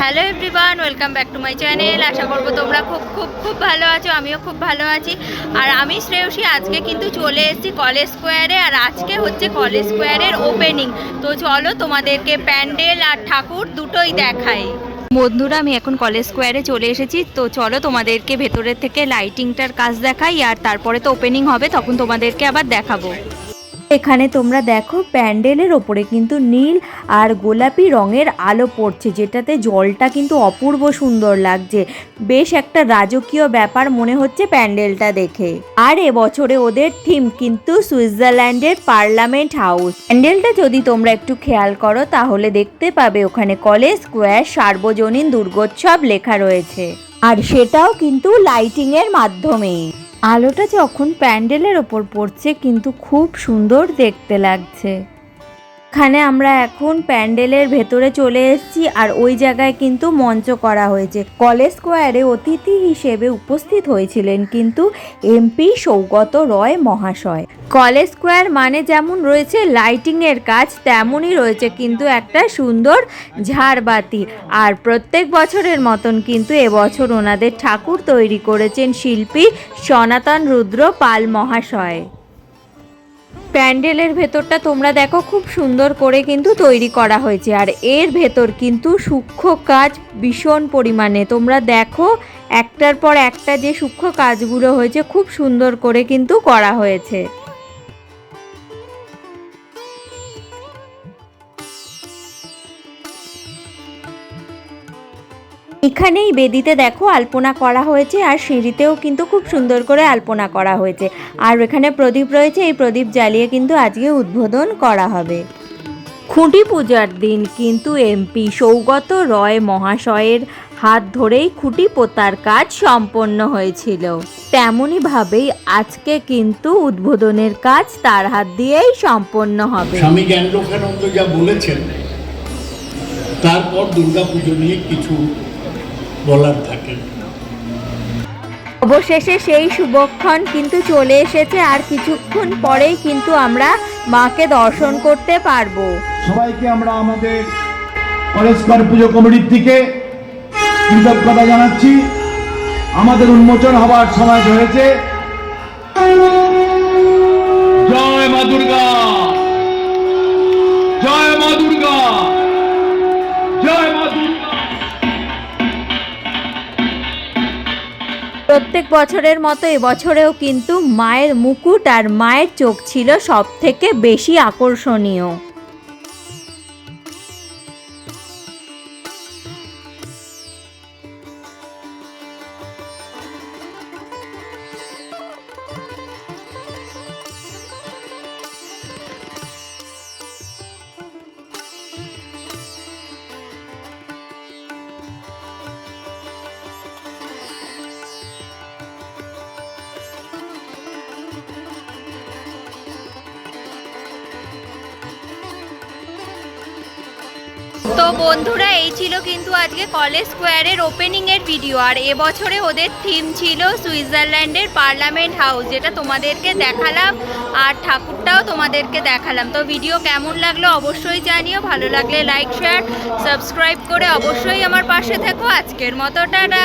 Hello everyone, welcome back to my channel. আশা করব তোমরা খুব খুব খুব ভালো আছো, আমিও খুব ভালো আছি। আর আমি শ্রেয়সী, আজকে কিন্তু চলে এসেছি কলেজ স্কোয়ারে, আর আজকে হচ্ছে কলেজ স্কোয়ারের ওপেনিং। তো চলো তোমাদেরকে প্যান্ডেল আর ঠাকুর দুটোই দেখাই। বন্ধুরা, আমি এখন কলেজ স্কোয়ারে চলে এসেছি। তো চলো তোমাদেরকে ভেতরের থেকে লাইটিংটার কাজ দেখাই, আর তারপরে তো ওপেনিং হবে, তখন তোমাদেরকে আবার দেখাবো। এখানে তোমরা দেখো প্যান্ডেলের ওপরে কিন্তু নীল আর গোলাপি রঙের আলো পড়ছে, যেটাতে জলটা কিন্তু অপূর্ব সুন্দর লাগছে। বেশ একটা রাজকীয় ব্যাপার মনে হচ্ছে প্যান্ডেলটা দেখে। আর এবছরে ওদের থিম কিন্তু সুইজারল্যান্ডের পার্লামেন্ট হাউস। প্যান্ডেলটা যদি তোমরা একটু খেয়াল করো, তাহলে দেখতে পাবে ওখানে কলেজ, স্কোয়ার, সার্বজনীন দুর্গোৎসব লেখা রয়েছে। আর সেটাও কিন্তু লাইটিং এর মাধ্যমে আলোটা যখন প্যান্ডেলের ওপর পড়ছে কিন্তু খুব সুন্দর দেখতে লাগছে। এখানে আমরা এখন প্যান্ডেলের ভেতরে চলে এসেছি আর ওই জায়গায় কিন্তু মঞ্চ করা হয়েছে। কলেজ স্কোয়ারে অতিথি হিসেবে উপস্থিত হয়েছিলেন কিন্তু এমপি সৌগত রয় মহাশয়। কলেজ স্কোয়ার মানে যেমন রয়েছে লাইটিংয়ের কাজ, তেমনই রয়েছে কিন্তু একটা সুন্দর ঝাড়বাতি। আর প্রত্যেক বছরের মতন কিন্তু এবছর ওনাদের ঠাকুর তৈরি করেছেন শিল্পী সনাতন রুদ্র পাল মহাশয়। প্যান্ডেলের ভেতরটা তোমরা দেখো খুব সুন্দর করে কিন্তু তৈরি করা হয়েছে। আর এর ভেতর কিন্তু সূক্ষ্ম কাজ ভীষণ পরিমাণে। তোমরা দেখো, একটার পর একটা যে সূক্ষ্ম কাজগুলো হয়েছে, খুব সুন্দর করে কিন্তু করা হয়েছে। এখানেই বেদিতে দেখো আলপনা করা হয়েছে আর সিঁড়িতেও কিন্তু খুব সুন্দর করে আলপনা করা হয়েছে। আর এখানে প্রদীপ রয়েছে এই প্রদীপ জ্বালিয়ে কিন্তু আজকে উদ্বোধন করা হবে। খুঁটি পূজার দিন কিন্তু এমপি সৌগত রয় মহাশয়ের হাত ধরেই খুঁটি পোতার কাজ সম্পন্ন হয়েছিল। তেমনইভাবেই আজকে কিন্তু উদ্বোধনের কাজ তার হাত দিয়েই সম্পন্ন হবে। স্বামী জ্ঞানলোকানন্দ যা বলেছেন তারপর দুর্গাপুজো নিয়ে কিছু বলার থাকে। অবশেষে সেই শুভক্ষণ কিন্তু চলে এসেছে আর কিছুক্ষণ পরেই কিন্তু আমরা মাকে দর্শন করতে পারব। সবাইকে আমরা আমাদের কলেজ কর পুজো কমিটির থেকে কৃতজ্ঞতা জানাচ্ছি। আমাদের উন্মোচন হওয়ার সময় হয়েছে জয় মা দুর্গা। প্রত্যেক বছরের মতো এবছরেও কিন্তু মায়ের মুকুট আর মায়ের চোখ ছিল সব থেকে বেশি আকর্ষণীয়। তো বন্ধুরা, এই ছিল কিন্তু আজকে কলেজ স্কোয়ারের ওপেনিংয়ের ভিডিও। আর এবছরে ওদের থিম ছিল সুইজারল্যান্ডের পার্লামেন্ট হাউস, যেটা তোমাদেরকে দেখালাম আর ঠাকুরটাও তোমাদেরকে দেখালাম। তো ভিডিও কেমন লাগল অবশ্যই জানিও, ভালো লাগলে লাইক, শেয়ার, সাবস্ক্রাইব করে অবশ্যই আমার পাশে থেকো। আজকের মতো, টাটা!